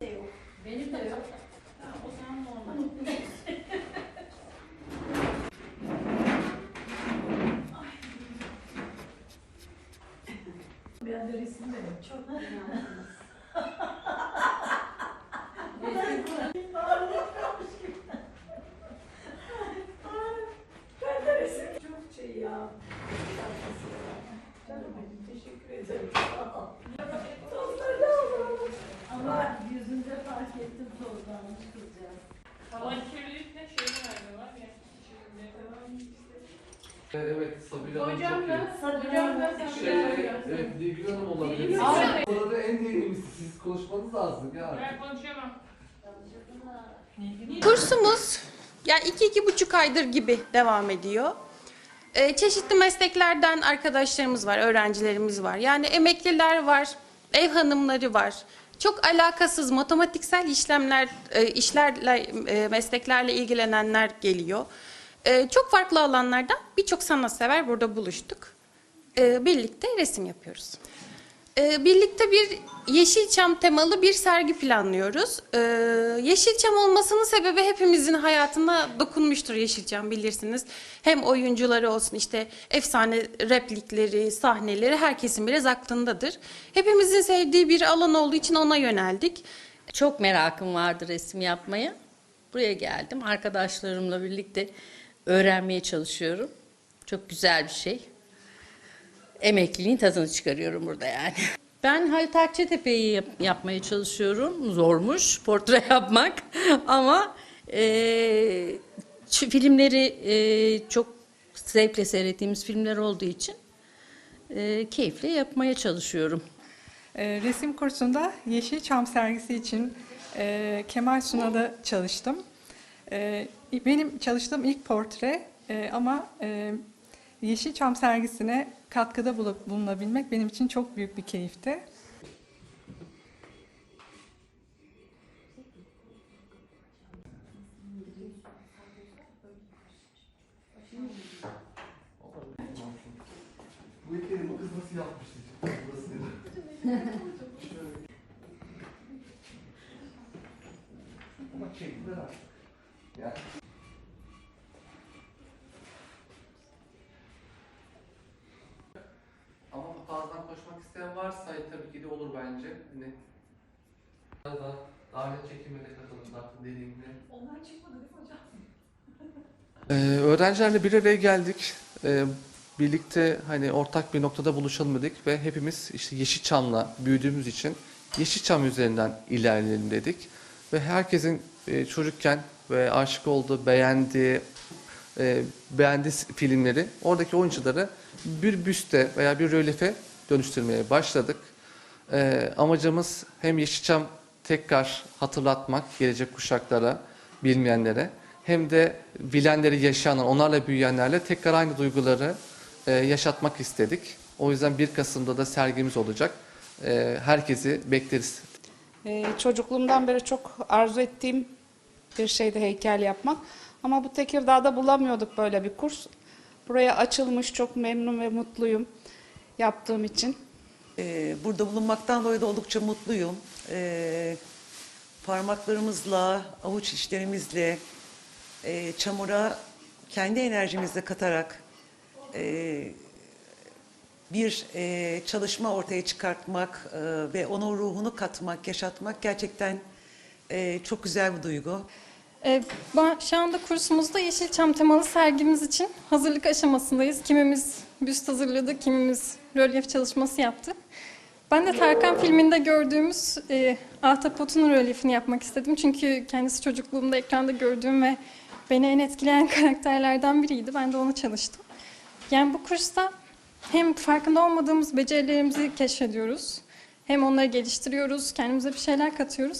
Benim de yok. Ha, o zaman normal. ben de resim de. Çok güzel. Evet, Sabine Hanım Hocam çok iyi. da, hocam da sen Şey, evet, Nilgün Hanım olabilir. Nilgün Hanım. Burada en deneyimlisi, siz konuşmanız lazım ya. Ben konuşamam. Kursumuz yani iki iki buçuk aydır gibi devam ediyor. Ee, çeşitli mesleklerden arkadaşlarımız var, öğrencilerimiz var. Yani emekliler var, ev hanımları var. Çok alakasız matematiksel işlemler, e, işlerle, e, mesleklerle ilgilenenler geliyor. E, çok farklı alanlardan birçok sanatsever burada buluştuk. E, birlikte resim yapıyoruz. Ee, birlikte bir Yeşilçam temalı bir sergi planlıyoruz. Ee, Yeşilçam olmasının sebebi hepimizin hayatına dokunmuştur Yeşilçam bilirsiniz. Hem oyuncuları olsun işte efsane replikleri, sahneleri herkesin biraz aklındadır. Hepimizin sevdiği bir alan olduğu için ona yöneldik. Çok merakım vardı resim yapmaya. Buraya geldim. Arkadaşlarımla birlikte öğrenmeye çalışıyorum. Çok güzel bir şey. Emekliliğin tadını çıkarıyorum burada yani. Ben Halit Akçatepe'yi yap- yapmaya çalışıyorum. Zormuş portre yapmak ama e, filmleri e, çok zevkle seyrettiğimiz filmler olduğu için e, keyifle yapmaya çalışıyorum. Ee, Resim kursunda Yeşilçam sergisi için e, Kemal Sunal'ı çalıştım. E, benim çalıştığım ilk portre e, ama e, Yeşilçam sergisine katkıda bulunabilmek benim için çok büyük bir keyifti. Bu bu kız nasıl yapmıştı? Burasıydı. Ama çektiler artık. Ya. Ama fazladan koşmak isteyen varsa tabii ki de olur bence. Hani da davet çekimine katılın zaten dediğim gibi. Onlar çıkmadı değil mi hocam? Ee, öğrencilerle bir araya geldik. Ee, birlikte hani ortak bir noktada buluşalım dedik ve hepimiz işte Yeşilçam'la büyüdüğümüz için Yeşilçam üzerinden ilerleyelim dedik. Ve herkesin e, çocukken ve aşık olduğu, beğendiği, e, beğendiği filmleri oradaki oyuncuları bir büste veya bir rölyefe dönüştürmeye başladık. Ee, amacımız hem Yeşilçam tekrar hatırlatmak gelecek kuşaklara, bilmeyenlere hem de bilenleri yaşayan, onlarla büyüyenlerle tekrar aynı duyguları e, yaşatmak istedik. O yüzden 1 Kasım'da da sergimiz olacak. E, herkesi bekleriz. Ee, çocukluğumdan beri çok arzu ettiğim bir şeydi heykel yapmak. Ama bu Tekirdağ'da bulamıyorduk böyle bir kurs. Buraya açılmış, çok memnun ve mutluyum yaptığım için. Ee, Burada bulunmaktan dolayı da oldukça mutluyum. Ee, Parmaklarımızla, avuç içlerimizle, e, çamura kendi enerjimizle katarak e, bir e, çalışma ortaya çıkartmak e, ve onun ruhunu katmak, yaşatmak gerçekten e, çok güzel bir duygu. Ben şu anda kursumuzda Yeşilçam temalı sergimiz için hazırlık aşamasındayız. Kimimiz büst hazırladı, kimimiz rölyef çalışması yaptı. Ben de Tarkan filminde gördüğümüz e, Ahtapot'un rölyefini yapmak istedim. Çünkü kendisi çocukluğumda ekranda gördüğüm ve beni en etkileyen karakterlerden biriydi. Ben de onu çalıştım. Yani bu kursta hem farkında olmadığımız becerilerimizi keşfediyoruz, hem onları geliştiriyoruz, kendimize bir şeyler katıyoruz.